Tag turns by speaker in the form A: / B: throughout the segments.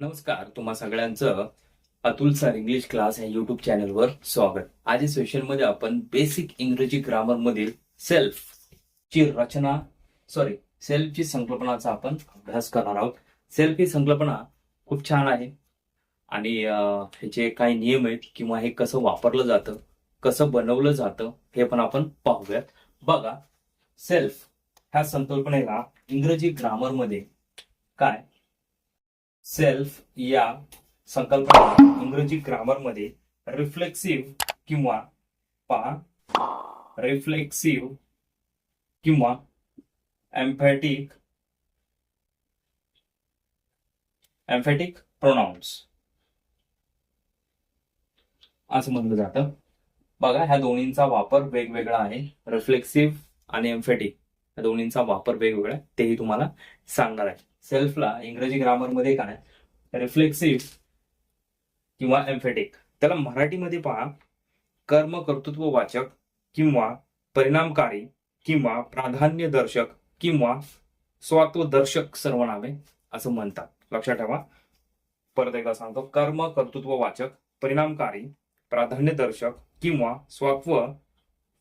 A: नमस्कार तुम्हा सगळ्यांचं अतुल सर इंग्लिश क्लास या युट्यूब चॅनलवर स्वागत. आज या सेशनमध्ये आपण बेसिक इंग्रजी ग्रामर मधील सेल्फ ची रचना सॉरी सेल्फची संकल्पनाचा आपण अभ्यास करणार आहोत. सेल्फ ही संकल्पना खूप छान आहे. आणि ह्याचे काही नियम आहेत किंवा हे कसं वापरलं जातं कसं बनवलं जातं हे पण आपण पाहूयात. बघा सेल्फ ह्या संकल्पनेला इंग्रजी ग्रामरमध्ये काय सेल्फ या संकल्पना इंग्रजी ग्रामरमध्ये रिफ्लेक्सिव्ह किंवा पा रिफ्लेक्सिव्ह किंवा एम्फॅटिक एम्फॅटिक प्रोनाउन्स असं म्हणलं जातं. बघा ह्या दोन्हींचा वापर वेगवेगळा आहे. रिफ्लेक्सिव्ह आणि एम्फॅटिक या दोन्हींचा वापर वेगवेगळा आहे. तेही तुम्हाला सांगणार आहे. सेल्फला इंग्रजी ग्रामरमध्ये काय रिफ्लेक्सिव्ह किंवा एम्फेटिक त्याला मराठीमध्ये पहा कर्म कर्तृत्ववाचक किंवा परिणामकारी किंवा प्राधान्य दर्शक किंवा स्वात्वदर्शक सर्वनामे असं म्हणतात. लक्षात ठेवा. परत एकदा सांगतो. कर्म कर्तृत्ववाचक परिणामकारी प्राधान्य दर्शक किंवा स्वात्व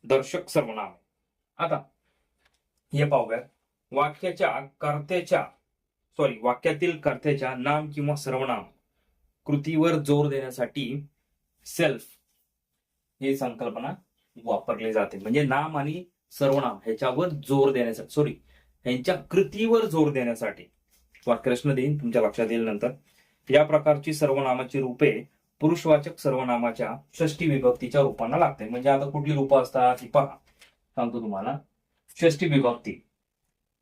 A: दर्शक सर्वनामे. आता हे पाहूया वाक्याच्या कर्त्याच्या सॉरी वाक्यातील कर्त्याच्या नाम किंवा सर्वनाम कृतीवर जोर देण्यासाठी सेल्फ ही संकल्पना वापरली जाते. म्हणजे नाम आणि सर्वनाम ह्याच्यावर जोर देण्यासाठी सॉरी ह्यांच्या कृतीवर जोर देण्यासाठी. वाक्यरचना देईन तुमच्या लक्षात येईल नंतर. या प्रकारची सर्वनामाची रूपे पुरुषवाचक सर्वनामाच्या षष्टी विभक्तीच्या रूपांना लागते. म्हणजे आता कुठली रूप असतात? ती पहा. सांगतो तुम्हाला. षष्टी विभक्ती.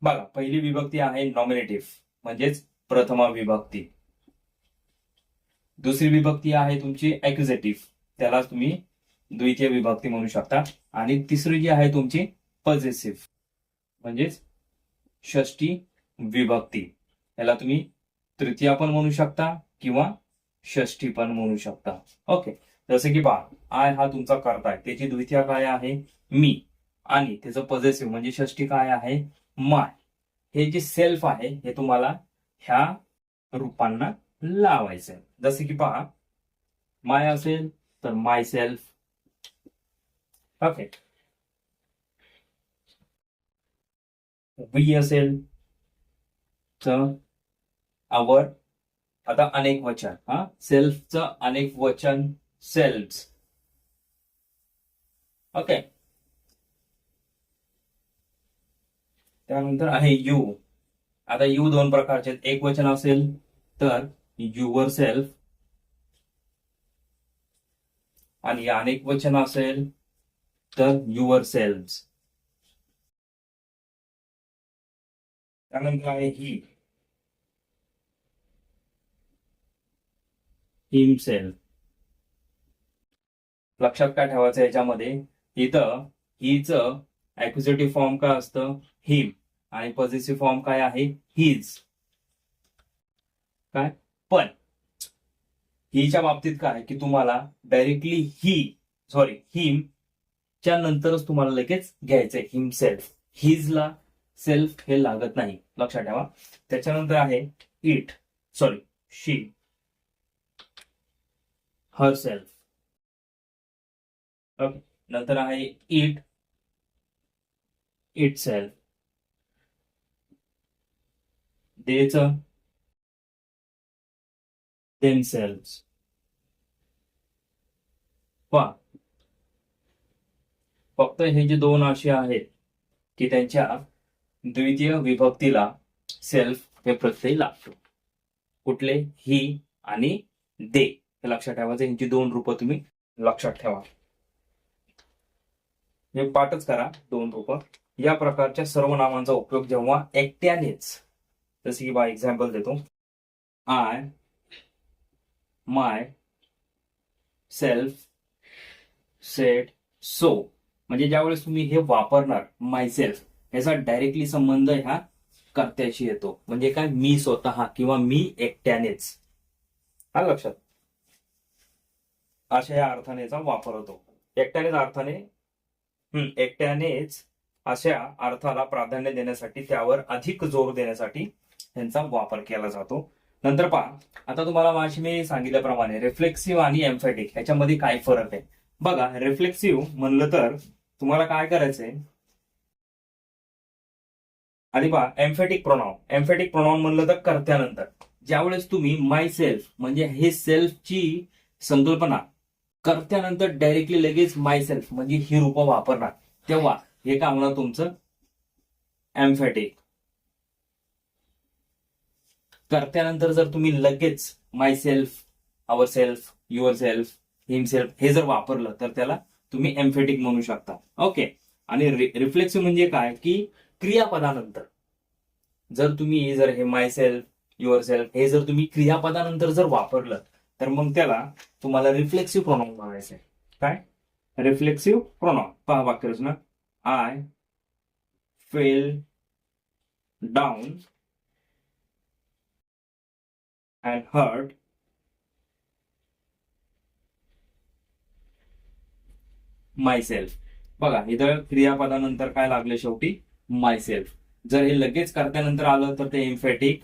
A: बघा पहिली विभक्ती आहे नॉमिनेटिव्ह म्हणजेच प्रथमा विभक्ती. दुसरी विभक्ती आहे तुमची ऍक्युझेटिव्ह त्याला तुम्ही द्वितीय विभक्ती म्हणू शकता. आणि तिसरी जी आहे तुमची पजेसिव्ह म्हणजेच षष्टी विभक्ती. याला तुम्ही तृतीय पण म्हणू शकता किंवा षष्टी पण म्हणू शकता. ओके. जसं की पहा आय हा तुमचा करता आहे. त्याची द्वितीय काय आहे? मी. आणि त्याचं पजेसिव्ह म्हणजे षष्टी काय आहे? माय. हे जे सेल्फ आहे हे तुम्हाला ह्या रूपांना लावायचं आहे. जसे की पहा माय असेल तर माय सेल्फ ओके वी असेल तर आवर आता अनेक वचन हा? सेल्फचं अनेक वचन सेल्फ ओके त्यानंतर आहे यू. आता यू दोन प्रकारचे आहेत. एक वचन असेल तर युअर सेल्फ. आणि अनेक वचन असेल तर युअर सेल्फ त्यानंतर आहे ही. हिमसेल्फ. लक्षात काय ठेवायचं याच्यामध्ये? इथं हीच ऍक्युझेटिव्ह फॉर्म काय असतं? हिम. आणि पॉझिटिव्ह फॉर्म काय आहे? हिज. काय? पण. हिच्या बाबतीत काय की तुम्हाला डायरेक्टली ही सॉरी हिम च्या नंतरच तुम्हाला लगेच घ्यायचंय हिम सेल्फ हिजला सेल्फ हे लागत नाही. लक्षात ठेवा. त्याच्यानंतर आहे it sorry she herself okay नंतर आहे इट इट सेल्फ themselves. पा फक्त हे जे दोन असे आहेत की त्यांच्या द्वितीय विभक्तीला सेल्फ हे प्रत्यय लागतो. कुठले? ही आणि दे हे लक्षात ठेवायचं यांची दोन रूप तुम्ही लक्षात ठेवा. हे पाठच करा दोन रूप. या प्रकारच्या सर्व नामांचा उपयोग जेव्हा एकट्यानेच जसे की बा एक्झाम्पल देतो. I myself set so म्हणजे ज्यावेळेस तुम्ही हे वापरणार माय सेल्फ याचा डायरेक्टली संबंध ह्या कर्त्याशी येतो. म्हणजे काय? मी स्वतः किंवा मी एकट्यानेच. हा लक्षात. अशा या अर्थाने याचा वापर होतो. एकट्यानेच अर्थाने एकट्यानेच अशा अर्थाला प्राधान्य देण्यासाठी त्यावर अधिक जोर देण्यासाठी यांचा वापर केला जातो. नंतर पहा आता तुम्हाला माझी मी सांगितल्याप्रमाणे रिफ्लेक्सिव्ह आणि एम्फॅटिक ह्याच्यामध्ये काय फरक आहे? बघा रिफ्लेक्सिव्ह म्हणलं तर तुम्हाला काय करायचंय? आणि पहा एम्फॅटिक प्रोनाऊन एम्फॅटिक प्रोनाऊन म्हणलं तर कर्त्यानंतर. ज्यावेळेस तुम्ही माय सेल्फ म्हणजे हे सेल्फची संकल्पना कर्त्यानंतर डायरेक्टली लगेच माय सेल्फ म्हणजे ही रूपं वापरणार. तेव्हा हे काय होणार तुमचं एम्फॅटिक कर्त्यानंतर जर तुम्ही लगेच माय सेल्फ आवर self yourself himself हे जर वापरलं तर त्याला तुम्ही एम्फेटिक म्हणू शकता. ओके आणि रिफ्लेक्सिव्ह म्हणजे काय? की क्रियापदानंतर. जर तुम्ही जर hey my self your self हे जर तुम्ही क्रियापदानंतर जर वापरलं तर मग त्याला तुम्हाला रिफ्लेक्सिव्ह प्रोनॉम म्हणायचं आहे काय? रिफ्लेक्सिव्ह प्रोनॉम पहा वाक्यरचना. I fell down and hurt myself बघा इथं क्रियापदानंतर काय लागले शेवटी? माय सेल्फ जर हे लगेच करत्यानंतर आलं तर ते इम्फॅटिक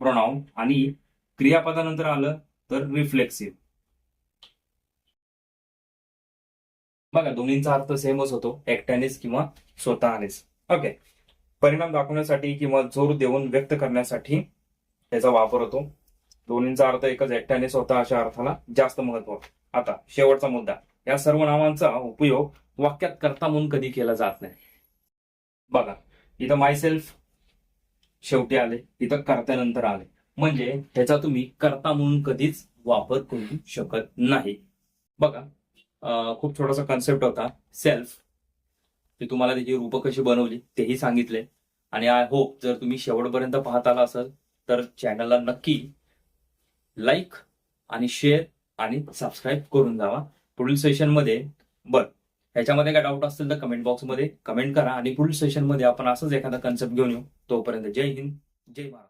A: प्रोनाऊन आणि क्रियापदानंतर आलं तर रिफ्लेक्सिव्ह बघा दोन्हींचा अर्थ सेमच होतो. एकट्यानेच किंवा स्वतःनेच. ओके परिणाम दाखवण्यासाठी किंवा जोर देऊन व्यक्त करण्यासाठी त्याचा वापर होतो. दोन्हींचा अर्थ एकच एकट्याने स्वतः अशा अर्थाला जास्त महत्त्व आता शेवटचा मुद्दा. या सर्व नावांचा उपयोग वाक्यात करता म्हणून कधी केला जात नाही. बघा इथं माय सेल्फ शेवटी आले इथं करत्यानंतर आले. म्हणजे त्याचा तुम्ही करता म्हणून कधीच वापर करू शकत नाही. बघा खूप छोटासा कन्सेप्ट होता. सेल्फ ते तुम्हाला त्याची रूप कशी बनवली तेही सांगितले. आणि आय होप जर तुम्ही शेवटपर्यंत पाहत आला असाल तर चॅनलला नक्की लाईक आणि शेअर आणि सबस्क्राईब करून जावा. पुढील सेशनमध्ये बर ह्याच्यामध्ये काय डाऊट असतील तर कमेंट बॉक्समध्ये कमेंट करा. आणि पुढील सेशनमध्ये आपण असंच एखादा कन्सेप्ट घेऊन येऊ. तोपर्यंत जय हिंद जय महाराष्ट्र